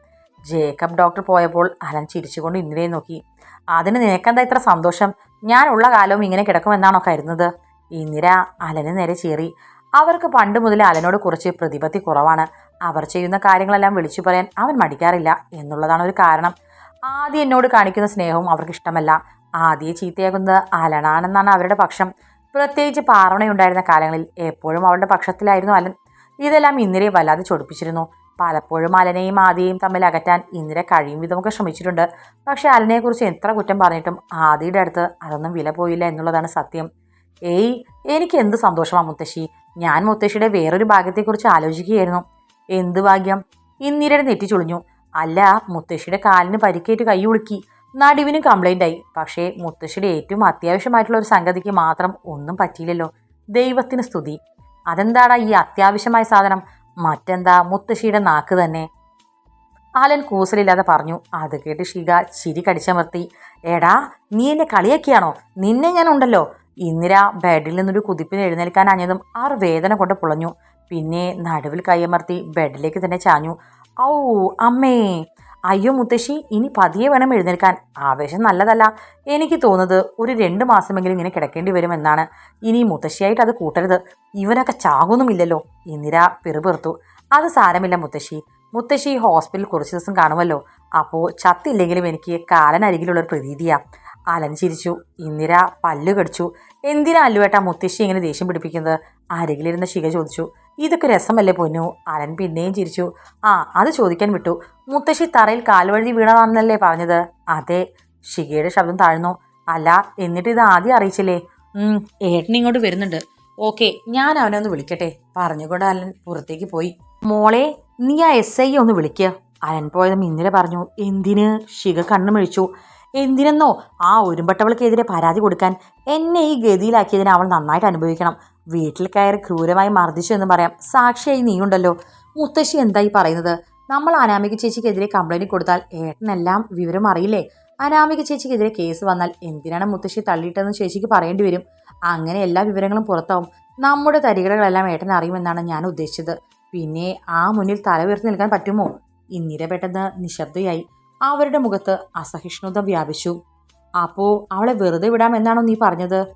ജേക്കബ് ഡോക്ടർ പോയപ്പോൾ അലൻ ചിരിച്ചുകൊണ്ട് ഇന്ദിരയെ നോക്കി. അതിന് നിനക്കെന്താ ഇത്ര സന്തോഷം? ഞാനുള്ള കാലവും ഇങ്ങനെ കിടക്കുമെന്നാണോ കരുതുന്നത്? ഇന്ദിര അലന് നേരെ ചേറി. അവർക്ക് പണ്ട് മുതൽ അലനോട് കുറച്ച് പ്രതിപത്തി കുറവാണ്. അവർ ചെയ്യുന്ന കാര്യങ്ങളെല്ലാം വിളിച്ചു പറയാൻ അവൻ മടിക്കാറില്ല എന്നുള്ളതാണ് ഒരു കാരണം. ആദ്യം എന്നോട് കാണിക്കുന്ന സ്നേഹവും അവർക്ക് ഇഷ്ടമല്ല. ആദ്യം ചീത്തയാകുന്നത് അലനാണെന്നാണ് അവരുടെ പക്ഷം. പ്രത്യേകിച്ച് പാർവണയുണ്ടായിരുന്ന കാലങ്ങളിൽ എപ്പോഴും അവളുടെ പക്ഷത്തിലായിരുന്നു അലൻ. ഇതെല്ലാം ഇന്ദിരയെ വല്ലാതെ ചൊടിപ്പിച്ചിരുന്നു. പലപ്പോഴും അലനെയും ആദിയെയും തമ്മിൽ അകറ്റാൻ ഇന്ദിര കഴിയും വിധമൊക്കെ ശ്രമിച്ചിട്ടുണ്ട്. പക്ഷേ അലനെക്കുറിച്ച് എത്ര കുറ്റം പറഞ്ഞിട്ടും ആദിയുടെ അടുത്ത് അതൊന്നും വില പോയില്ല എന്നുള്ളതാണ് സത്യം. ഏയ് എനിക്ക് എന്ത് സന്തോഷമാണ് മുത്തശ്ശി. ഞാൻ മുത്തശ്ശിയുടെ വേറൊരു ഭാഗ്യത്തെക്കുറിച്ച് ആലോചിക്കുകയായിരുന്നു. എന്ത് ഭാഗ്യം? ഇന്ദിരയുടെ നെറ്റി ചുളിഞ്ഞു. അല്ല മുത്തശ്ശിയുടെ കാലിന് പരിക്കേറ്റ് കൈ ഉളുക്കി. നടുവിനും കംപ്ലൈന്റ് ആയി. പക്ഷേ മുത്തശ്ശിയുടെ ഏറ്റവും അത്യാവശ്യമായിട്ടുള്ള ഒരു സംഗതിക്ക് മാത്രം ഒന്നും പറ്റിയില്ലല്ലോ. ദൈവത്തിന് സ്തുതി. അതെന്താടാ ഈ അത്യാവശ്യമായ സാധനം? മറ്റെന്താ മുത്തശ്ശിയുടെ നാക്ക് തന്നെ? ആലൻ കൂസലില്ലാതെ പറഞ്ഞു. അത് കേട്ട് ഷിക ചിരി കടിച്ചമർത്തി. എടാ നീ എന്നെ കളിയാക്കിയാണോ? നിന്നെ ഞാൻ ഉണ്ടല്ലോ. ഇന്ദിര ബെഡിൽ നിന്നൊരു കുതിപ്പിന് എഴുന്നേൽക്കാൻ അഞ്ഞതും ആർ വേദന കൊണ്ട് പുളഞ്ഞു. പിന്നെ നടുവിൽ കൈയമർത്തി ബെഡിലേക്ക് തന്നെ ചാഞ്ഞു. ഔ അമ്മേ. അയ്യോ മുത്തശ്ശി ഇനി പതിയെ വേണം എഴുന്നേൽക്കാൻ. ആവേശം നല്ലതല്ല. എനിക്ക് തോന്നുന്നത് ഒരു രണ്ട് മാസമെങ്കിലും ഇങ്ങനെ കിടക്കേണ്ടി വരുമെന്നാണ് ഇനി മുത്തശ്ശിയായിട്ട് അത് കൂട്ടരുത്. ഇവനൊക്കെ ചാകുന്നുമില്ലല്ലോ. ഇന്ദിര പിറുപിറുത്തു. അത് സാരമില്ല മുത്തശ്ശി. മുത്തശ്ശി ഹോസ്പിറ്റലിൽ കുറച്ച് ദിവസം കാണുമല്ലോ. അപ്പോൾ ചത്തില്ലെങ്കിലും എനിക്ക് കാലനരികിലുള്ളൊരു പ്രതീതിയാ. അലൻ ചിരിച്ചു ഇന്ദിര പല്ലു കടിച്ചു. എന്തിനാ അല്ലുവേട്ടാ മുത്തശ്ശി ഇങ്ങനെ ദേഷ്യം പിടിപ്പിക്കുന്നത്? അരികിലിരുന്ന ശിഖ ചോദിച്ചു. ഇതൊക്കെ രസമല്ലേ പൊന്നു? അലൻ പിന്നെയും ചിരിച്ചു. ആ അത് ചോദിക്കാൻ വിട്ടു. മുത്തശ്ശി തറയിൽ കാൽവഴുതി വീണതാണെന്നല്ലേ പറഞ്ഞത്? അതെ. ശിഖയുടെ ശബ്ദം താഴ്ന്നു. അല്ല എന്നിട്ട് ഇത് ആദ്യം അറിയിച്ചില്ലേ? ഏട്ടൻ ഇങ്ങോട്ട് വരുന്നുണ്ട്. ഓക്കെ ഞാൻ അവനെ ഒന്ന് വിളിക്കട്ടെ. പറഞ്ഞുകൊണ്ട് അലൻ പുറത്തേക്ക് പോയി. മോളെ നീ ആ എസ് ഐ ഒന്ന് വിളിക്കുക അലൻ പോയതും ഇന്നലെ പറഞ്ഞു. എന്തിന്? ശിഖ കണ്ണു മിഴിച്ചു എന്തിനെന്നോ ആ ഒരുമ്പട്ടവൾക്കെതിരെ പരാതി കൊടുക്കാൻ എന്നെ ഈ ഗതിയിലാക്കിയതിനെ അവൾ നന്നായിട്ട് അനുഭവിക്കണം. വീട്ടിൽ കയറി ക്രൂരമായി മർദ്ദിച്ചു എന്ന് പറയാം. സാക്ഷിയായി നീയുണ്ടല്ലോ. മുത്തശ്ശി എന്തായി പറയുന്നത്? നമ്മൾ അനാമിക ചേച്ചിക്കെതിരെ കംപ്ലൈന്റ് കൊടുത്താൽ ഏട്ടനെല്ലാം വിവരം അറിയില്ലേ? അനാമിക ചേച്ചിക്കെതിരെ കേസ് വന്നാൽ എന്തിനാണ് മുത്തശ്ശി തള്ളിയിട്ടെന്ന് ചേച്ചിക്ക് പറയേണ്ടി വരും? അങ്ങനെ എല്ലാ വിവരങ്ങളും പുറത്താവും. നമ്മുടെ തരികളെല്ലാം ഏട്ടൻ അറിയുമെന്നാണ് ഞാൻ ഉദ്ദേശിച്ചത്. പിന്നെ ആ മുന്നിൽ തല ഉയർത്തി നിൽക്കാൻ പറ്റുമോ? ഇന്ദിര പെട്ടെന്ന് നിശബ്ദയായി. അവരുടെ മുഖത്ത് അസഹിഷ്ണുത വ്യാപിച്ചു. അപ്പോ അവളെ വെറുതെ വിടാമെന്നാണോ നീ പറഞ്ഞത്?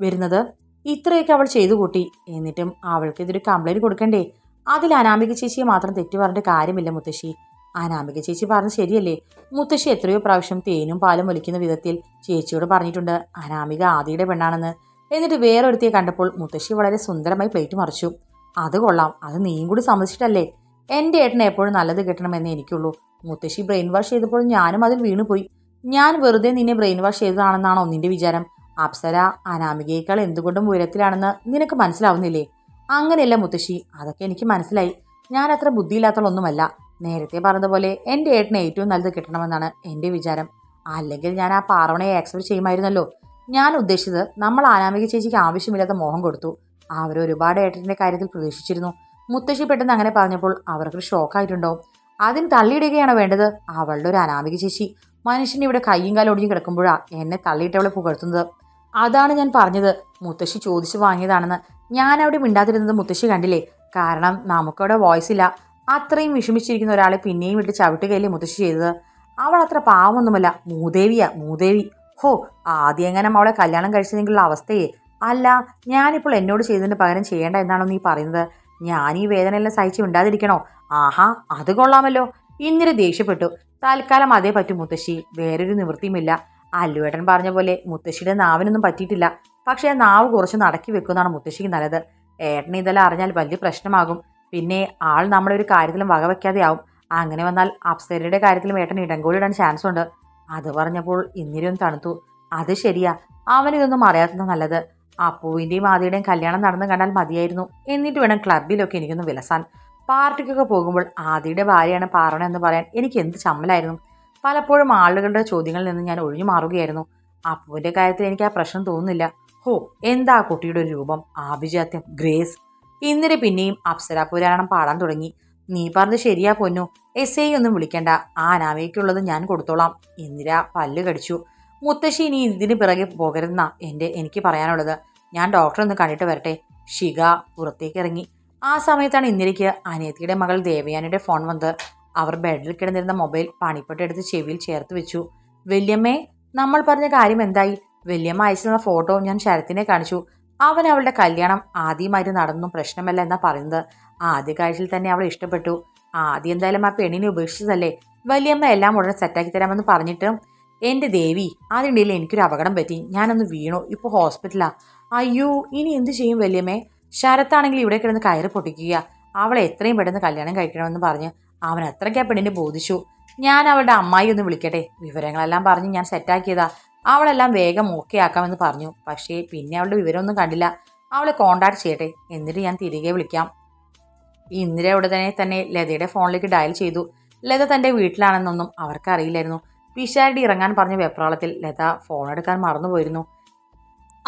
വരുന്നത് ഇത്രയൊക്കെ അവൾ ചെയ്തു കൂട്ടി. എന്നിട്ടും അവൾക്ക് ഇതൊരു കംപ്ലൈന്റ് കൊടുക്കണ്ടേ? അതിൽ അനാമിക ചേച്ചിയെ മാത്രം തെറ്റു പറഞ്ഞിട്ട് കാര്യമില്ല മുത്തശ്ശി. അനാമിക ചേച്ചി പറഞ്ഞ ശരിയല്ലേ? മുത്തശ്ശി എത്രയോ പ്രാവശ്യം തേനും പാലും ഒലിക്കുന്ന വിധത്തിൽ ചേച്ചിയോട് പറഞ്ഞിട്ടുണ്ട്. അനാമിക ആദിയുടെ പെണ്ണാണെന്ന്. എന്നിട്ട് വേറൊരുത്തിയെ കണ്ടപ്പോൾ മുത്തശ്ശി വളരെ സുന്ദരമായി പ്ലേറ്റ് മറിച്ചു. അത് കൊള്ളാം. അത് നീയും കൂടി സമ്മതിച്ചിട്ടല്ലേ? എന്റെ ഏട്ടനെ എപ്പോഴും നല്ലത് കിട്ടണമെന്നേ എനിക്കുള്ളൂ. മുത്തശ്ശി ബ്രെയിൻ വാഷ് ചെയ്തപ്പോൾ ഞാനും അതിൽ വീണുപോയി. ഞാൻ വെറുതെ നിന്നെ ബ്രെയിൻ വാഷ് ചെയ്തതാണെന്നാണോ നിന്റെ വിചാരം? അപ്സര അനാമികയേക്കാൾ എന്തുകൊണ്ടും ഉയരത്തിലാണെന്ന് നിനക്ക് മനസ്സിലാവുന്നില്ലേ? അങ്ങനെയല്ല മുത്തശ്ശി അതൊക്കെ എനിക്ക് മനസ്സിലായി. ഞാൻ അത്ര ബുദ്ധിയില്ലാത്തവളൊന്നുമല്ല. നേരത്തെ പറഞ്ഞതുപോലെ എന്റെ ഏട്ടന് ഏറ്റവും നല്ലത് കിട്ടണമെന്നാണ് എന്റെ വിചാരം. അല്ലെങ്കിൽ ഞാൻ ആ പാറവണയെ ആക്സെപ്റ്റ് ചെയ്യുമായിരുന്നല്ലോ. ഞാൻ ഉദ്ദേശിച്ചത് നമ്മൾ അനാമിക ചേച്ചിക്ക് ആവശ്യമില്ലാത്ത മോഹം കൊടുത്തു. അവർ ഒരുപാട് ഏട്ടന്റെ കാര്യത്തിൽ പ്രതീക്ഷിച്ചിരുന്നു. മുത്തശ്ശി പെട്ടെന്ന് അങ്ങനെ പറഞ്ഞപ്പോൾ അവർക്ക് ഷോക്കായിട്ടുണ്ടാവും. ആദ്യം തള്ളിയിടുകയാണ് വേണ്ടത് അവളുടെ ഒരു അനാമിക ചേച്ചി. മനുഷ്യൻ ഇവിടെ കയ്യും കാലും ഒടിഞ്ഞു കിടക്കുമ്പോഴാണ് എന്നെ തള്ളിയിട്ട് അവളെ പുകഴ്ത്തുന്നത്. അതാണ് ഞാൻ പറഞ്ഞത്. മുത്തശ്ശി ചോദിച്ചു വാങ്ങിയതാണെന്ന്. ഞാൻ അവിടെ മിണ്ടാതിരുന്നത് മുത്തശ്ശി കണ്ടില്ലേ? കാരണം നമുക്കവിടെ വോയിസ് ഇല്ല. അത്രയും വിഷമിച്ചിരിക്കുന്ന ഒരാളെ പിന്നെയും വിട്ട് ചവിട്ടുകയല്ലേ മുത്തശ്ശി ചെയ്തത്. അവൾ അത്ര പാവമൊന്നുമല്ല. മൂദേവിയാ മൂദേവി. ഹോ ആദ്യം എങ്ങനെ അവളെ കല്യാണം കഴിച്ചതെങ്കിലുള്ള അവസ്ഥയെ. അല്ല ഞാനിപ്പോൾ എന്നോട് ചെയ്തതിന് പകരം ചെയ്യേണ്ട എന്നാണോ നീ പറയുന്നത്? ഞാൻ ഈ വേദനയെല്ലാം സഹിച്ച് ഉണ്ടാതിരിക്കണോ ആഹാ അത് കൊള്ളാമല്ലോ. ഇന്ദിര ദേഷ്യപ്പെട്ടു. തൽക്കാലം അതേ പറ്റൂ മുത്തശ്ശി. വേറൊരു നിവൃത്തിയുമില്ല. അല്ലുവേട്ടൻ പറഞ്ഞ പോലെ മുത്തശ്ശിയുടെ നാവിനൊന്നും പറ്റിയിട്ടില്ല. പക്ഷേ ആ നാവ് കുറച്ച് നടക്കി വെക്കുന്നതാണ് മുത്തശ്ശിക്ക് നല്ലത്. ഏട്ടൻ ഇതെല്ലാം അറിഞ്ഞാൽ വലിയ പ്രശ്നമാകും. പിന്നെ ആൾ നമ്മളെ ഒരു കാര്യത്തിലും വകവെക്കാതെ ആവും അങ്ങനെ വന്നാൽ അപ്സരയുടെ കാര്യത്തിലും ഏട്ടൻ ഇടങ്കോലിടാൻ ചാൻസ് ഉണ്ട്. അത് പറഞ്ഞപ്പോൾ ഇന്ദിരയും തണുത്തു. അത് ശരിയാ. അവനിതൊന്നും അറിയാത്തത് നല്ലത്. അപ്പുവിന്റെയും ആദിയുടെയും കല്യാണം നടന്നു കണ്ടാൽ മതിയായിരുന്നു. എന്നിട്ട് വേണം ക്ലബിലൊക്കെ എനിക്കൊന്ന് വിലസാൻ. പാർട്ടിക്കൊക്കെ പോകുമ്പോൾ ആദിയുടെ ഭാര്യയാണ് പാറണ എന്ന് പറയാൻ എനിക്ക് എന്ത് ചമ്മലായിരുന്നു. പലപ്പോഴും ആളുകളുടെ ചോദ്യങ്ങളിൽ നിന്ന് ഞാൻ ഒഴിഞ്ഞു മാറുകയായിരുന്നു. അപ്പുവിന്റെ കാര്യത്തിൽ എനിക്ക് ആ പ്രശ്നം തോന്നുന്നില്ല. ഹോ എന്താ ആ കുട്ടിയുടെ ഒരു രൂപം? ആഭിജാത്യം ഗ്രേസ്. ഇന്നലെ പിന്നെയും അപ്സര പുരാണം പാടാൻ തുടങ്ങി. നീ പറഞ്ഞത് ശരിയാ പൊന്നു. എസ് ഐ ഒന്നും വിളിക്കണ്ട. ആ അനാമയ്ക്കുള്ളത് ഞാൻ കൊടുത്തോളാം. ഇന്ദിര പല്ല് കടിച്ചു. മുത്തശ്ശി ഇനി ഇതിന് പിറകെ പോകരുതെന്നാ എന്റെ എനിക്ക് പറയാനുള്ളത്. ഞാൻ ഡോക്ടറെ ഒന്ന് കണ്ടിട്ട് വരട്ടെ. ഷിക പുറത്തേക്ക് ഇറങ്ങി. ആ സമയത്താണ് ഇന്ദിരയ്ക്ക് അനിയത്തിയുടെ മകൾ ദേവയാനിയുടെ ഫോൺ വന്നത്. അവർ ബെഡിൽ കിടന്നിരുന്ന മൊബൈൽ പണിപ്പെട്ടെടുത്ത് ചെവിയിൽ ചേർത്ത് വെച്ചു. വല്യമ്മേ നമ്മൾ പറഞ്ഞ കാര്യം എന്തായി? വല്യമ്മ അയച്ചിരുന്ന ഫോട്ടോ ഞാൻ ശരത്തിനെ കാണിച്ചു. അവൻ അവളുടെ കല്യാണം ആദ്യമായിട്ട് നടന്നു പ്രശ്നമല്ല എന്നാ പറയുന്നത്. ആദ്യ കാഴ്ചയിൽ തന്നെ അവൾ ഇഷ്ടപ്പെട്ടു. ആദ്യം എന്തായാലും ആ പെണ്ണിനെ ഉപേക്ഷിച്ചതല്ലേ? വല്യമ്മ എല്ലാം ഉടനെ സെറ്റാക്കി തരാമെന്ന് പറഞ്ഞിട്ട് എന്റെ ദേവി അതിനിടയിൽ എനിക്കൊരു അപകടം പറ്റി. ഞാനൊന്ന് വീണു. ഇപ്പോൾ ഹോസ്പിറ്റലാ അയ്യോ ഇനി എന്ത് ചെയ്യും വല്യമ്മേ? ശരത്താണെങ്കിൽ ഇവിടെ കിടന്ന് കയറി പൊട്ടിക്കുക. അവളെ എത്രയും പെട്ടെന്ന് കല്യാണം കഴിക്കണമെന്ന് പറഞ്ഞ് അവൻ അത്രയ്ക്ക് ആ പെണ്ണിനെ ബോധിച്ചു. ഞാൻ അവളുടെ അമ്മായി ഒന്ന് വിളിക്കട്ടെ? വിവരങ്ങളെല്ലാം പറഞ്ഞ് ഞാൻ സെറ്റാക്കിയതാ. അവളെല്ലാം വേഗം ഓക്കെ ആക്കാമെന്ന് പറഞ്ഞു. പക്ഷേ പിന്നെ അവളുടെ വിവരമൊന്നും കണ്ടില്ല. അവളെ കോണ്ടാക്ട് ചെയ്യട്ടെ? എന്നിട്ട് ഞാൻ തിരികെ വിളിക്കാം. ഇന്ദിര ഉടനെ തന്നെ തന്നെ ലതയുടെ ഫോണിലേക്ക് ഡയൽ ചെയ്തു. ലത തന്റെ വീട്ടിലാണെന്നൊന്നും അവർക്കറിയില്ലായിരുന്നു. പിഷാരടി ഇറങ്ങാൻ പറഞ്ഞ വെപ്രാളത്തിൽ ലത ഫോൺ എടുക്കാൻ മറന്നുപോയിരുന്നു.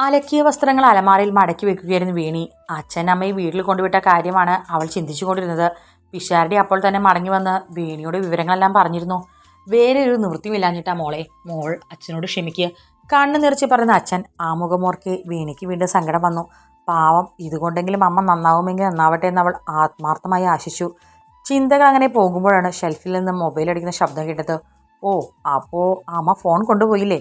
അലക്കിയ വസ്ത്രങ്ങൾ അലമാരയിൽ മടക്കി വെക്കുകയായിരുന്നു വീണി. അച്ഛൻ അമ്മയെ വീട്ടിൽ കൊണ്ടുവിട്ട കാര്യമാണ് അവൾ ചിന്തിച്ചുകൊണ്ടിരുന്നത്. പിഷാരടി അപ്പോൾ തന്നെ മടങ്ങി വന്ന് വീണിയുടെ വിവരങ്ങളെല്ലാം പറഞ്ഞിരുന്നു. വേറെ ഒരു നിവൃത്തിയില്ലാഞ്ഞിട്ടാ മോളെ. മോൾ അച്ഛനോട് ക്ഷമിക്കുക കണ്ണു നിറച്ച് പറയുന്ന അച്ഛൻ ആമുഖമോർക്ക് വേണിക്ക് വീണ്ടും സങ്കടം വന്നു. പാവം ഇതുകൊണ്ടെങ്കിലും അമ്മ നന്നാവുമെങ്കിൽ നന്നാവട്ടെ എന്ന് അവൾ ആത്മാർത്ഥമായി ആശിച്ചു. ചിന്തകൾ അങ്ങനെ പോകുമ്പോഴാണ് ഷെൽഫിൽ നിന്ന് മൊബൈൽ അടിക്കുന്ന ശബ്ദം കേട്ടത്. ഓ അപ്പോൾ അമ്മ ഫോൺ കൊണ്ടുപോയില്ലേ?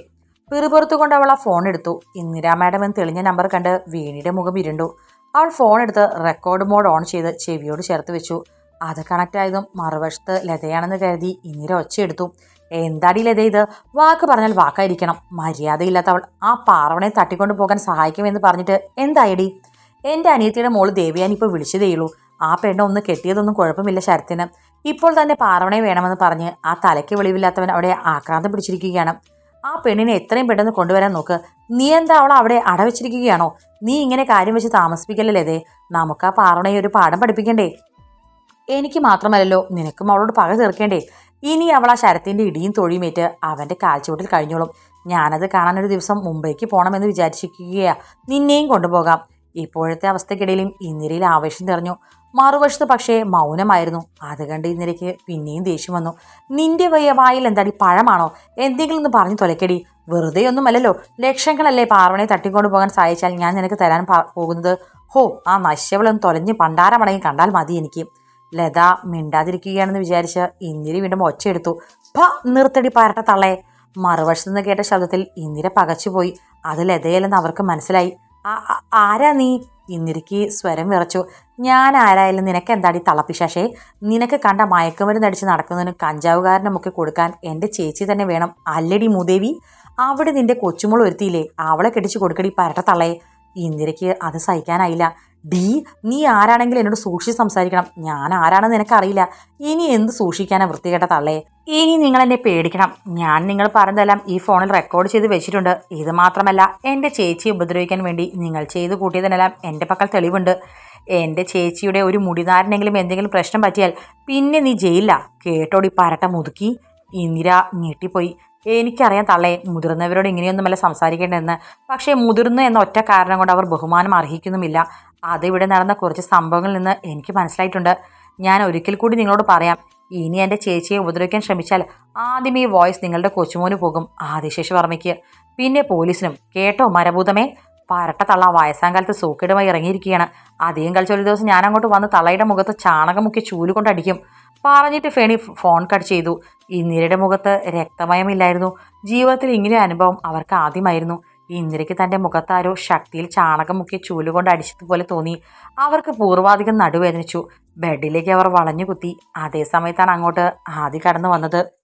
പിറുപുറത്ത് കൊണ്ട് അവൾ ആ ഫോൺ എടുത്തു. ഇന്ദിരാ മാഡം എന്ന് തെളിഞ്ഞ നമ്പർ കണ്ട് വീണിയുടെ മുഖം ഇരുണ്ടു. അവൾ ഫോൺ എടുത്ത് റെക്കോർഡ് മോഡ് ഓൺ ചെയ്ത് ചെവിയോട് ചേർത്ത് വെച്ചു. അത് കണക്റ്റ് ആയതും മറുവശത്ത് ലതയാണെന്ന് കരുതി ഇന്ദിര ഒച്ചയെടുത്തു എന്താടി ലത ഇത്? വാക്ക് പറഞ്ഞാൽ വാക്കായിരിക്കണം. മര്യാദയില്ലാത്തവൾ ആ പാറവണെ തട്ടിക്കൊണ്ട് പോകാൻ സഹായിക്കുമെന്ന് പറഞ്ഞിട്ട് എന്തായടി? എന്റെ അനിയത്തിയുടെ മോൾ ദേവിയാൻ ഇപ്പോൾ വിളിച്ചതേയുള്ളൂ ആ പെണ്ണ ഒന്ന് കെട്ടിയതൊന്നും കുഴപ്പമില്ല ശരത്തിന്. ഇപ്പോൾ തന്നെ പാറവണെ വേണമെന്ന് പറഞ്ഞ് ആ തലയ്ക്ക് വെളിവില്ലാത്തവൻ അവിടെ ആക്രാന്തം പിടിച്ചിരിക്കുകയാണ്. ആ പെണ്ണിനെ എത്രയും പെട്ടെന്ന് കൊണ്ടുവരാൻ നോക്ക്. നീ എന്താ അവളെ അവിടെ അടവച്ചിരിക്കുകയാണോ? നീ ഇങ്ങനെ കാര്യം വെച്ച് താമസിപ്പിക്കല്ലേ ദേ. നമുക്ക് ആ പാറണയെ ഒരു പാഠം പഠിപ്പിക്കണ്ടേ? എനിക്ക് മാത്രമല്ലല്ലോ നിനക്കും അവളോട് പക തീർക്കേണ്ടേ. ഇനി അവൾ ആ ശരത്തിന്റെ ഇടിയും തൊഴിയുമേറ്റ് അവന്റെ കാൽച്ചുവട്ടിൽ കഴിഞ്ഞോളും. ഞാനത് കാണാനൊരു ദിവസം മുംബൈക്ക് പോകണമെന്ന് വിചാരിച്ചിരിക്കുകയാ. നിന്നെയും കൊണ്ടുപോകാം. ഇപ്പോഴത്തെ അവസ്ഥക്കിടയിലും ഇന്ദിരയിൽ ആവേശം തെറിഞ്ഞു മറുവശത്ത് പക്ഷേ മൗനമായിരുന്നു. അത് കണ്ട് ഇന്ദിരയ്ക്ക് പിന്നെയും ദേഷ്യം വന്നു. നിന്റെ വയ്യ വായിൽ എന്താടി പഴമാണോ? എന്തെങ്കിലും ഒന്ന് പറഞ്ഞു തൊലക്കടി. വെറുതെ ഒന്നുമല്ലല്ലോ. ലക്ഷങ്ങളല്ലേ പാർവണയെ തട്ടിക്കൊണ്ടു പോകാൻ സഹായിച്ചാൽ ഞാൻ നിനക്ക് തരാൻ പോകുന്നത്. ഹോ ആ നശ്യവളൊന്ന് തൊലഞ്ഞ് പണ്ടാരമടങ്ങി കണ്ടാൽ മതി എനിക്ക്. ലത മിണ്ടാതിരിക്കുകയാണെന്ന് വിചാരിച്ച് ഇന്ദിര വീണ്ടും ഒച്ചയെടുത്തു. ഭ നിർത്തടി പാരട്ട തള്ളേ മറുവശത്ത് നിന്ന് കേട്ട ശബ്ദത്തിൽ ഇന്ദിര പകച്ചുപോയി. അത് ലതയല്ലെന്ന് അവർക്ക് മനസ്സിലായി. "ആ- ആ- ആരാ നീ? ഇന്ദിരയ്ക്ക് സ്വരം വിറച്ചു. ഞാൻ ആരായാലും നിനക്ക് എന്താടി തളപ്പിശാഷേ നിനക്ക് കണ്ട മയക്കുമരുന്ന് അടിച്ച് നടക്കുന്നതിനും കഞ്ചാവുകാരനെ മുക്കി കൊടുക്കാൻ എന്റെ ചേച്ചി തന്നെ വേണം. അല്ലടി മൂദേവി. അവിടെ നിന്റെ കൊച്ചുമോൾ ഒരുത്തിയില്ലേ? അവളെ കെട്ടിച്ച് കൊടുക്കടി പരട്ട തള്ളയെ. ഇന്ദിരയ്ക്ക് അത് സഹിക്കാനായില്ല. ഡീ നീ ആരാണെങ്കിലും എന്നോട് സൂക്ഷിച്ച് സംസാരിക്കണം. ഞാൻ ആരാണെന്ന് നിനക്കറിയില്ല. ഇനി എന്ത് സൂക്ഷിക്കാനാ വൃത്തികെട്ട തള്ളേ? ഇനി നിങ്ങൾ എന്നെ പേടിക്കണം. ഞാൻ നിങ്ങൾ പറഞ്ഞതെല്ലാം ഈ ഫോണിൽ റെക്കോർഡ് ചെയ്ത് വെച്ചിട്ടുണ്ട്. ഇത് മാത്രമല്ല എന്റെ ചേച്ചിയെ ഉപദ്രവിക്കാൻ വേണ്ടി നിങ്ങൾ ചെയ്ത് കൂട്ടിയതിനെല്ലാം എന്റെ പക്കൽ തെളിവുണ്ട്. എന്റെ ചേച്ചിയുടെ ഒരു മുടിനാരനെങ്കിലും എന്തെങ്കിലും പ്രശ്നം പറ്റിയാൽ പിന്നെ നീ ജയിലില്ല കേട്ടോടി പരട്ട മുതുക്കി. ഇന്ദിര ഞെട്ടിപ്പോയി. എനിക്കറിയാം തള്ളേ മുതിർന്നവരോട് ഇങ്ങനെയൊന്നുമല്ല സംസാരിക്കേണ്ടതെന്ന്. പക്ഷേ മുതിർന്നു എന്ന ഒറ്റ കാരണം കൊണ്ട് അവർ ബഹുമാനം അർഹിക്കുന്നുമില്ല. അതിവിടെ നടന്ന കുറച്ച് സംഭവങ്ങളിൽ നിന്ന് എനിക്ക് മനസ്സിലായിട്ടുണ്ട്. ഞാൻ ഒരിക്കൽ കൂടി നിങ്ങളോട് പറയാം ഇനി എന്റെ ചേച്ചിയെ ഉപദ്രവിക്കാൻ ശ്രമിച്ചാൽ ആദ്യം ഈ വോയിസ് നിങ്ങളുടെ കൊച്ചുമോന് പോകും ആദിശേഷ് വർമ്മയ്ക്ക്. പിന്നെ പോലീസിനും കേട്ടോ മരഭൂതമേ? പരട്ട തള്ള വയസ്സാം കാലത്ത് സൂക്കേടുമായി ഇറങ്ങിയിരിക്കുകയാണ്. അധികം കളിച്ച ഒരു ദിവസം ഞാൻ അങ്ങോട്ട് വന്ന് തള്ളയുടെ മുഖത്ത് ചാണകം മുക്കി ചൂൽ കൊണ്ടടിക്കും. പറഞ്ഞിട്ട് ഫേണി ഫോൺ കട്ട് ചെയ്തു. ഇന്ദിരയുടെ മുഖത്ത് രക്തമയമില്ലായിരുന്നു. ജീവിതത്തിൽ ഇങ്ങനെ അനുഭവം അവർക്ക് ആദ്യമായിരുന്നു. ഇന്ദിരയ്ക്ക് തന്റെ മുഖത്താരോ ശക്തിയിൽ ചാണകം മുക്കി ചൂലുകൊണ്ട് അടിച്ചതുപോലെ തോന്നി. അവർക്ക് പൂർവാധികം നടുവേദനിച്ചു. ബെഡിലേക്ക് അവർ വളഞ്ഞു കുത്തി അതേ സമയത്താണ് അങ്ങോട്ട് ആദ്യ കടന്നു വന്നത്.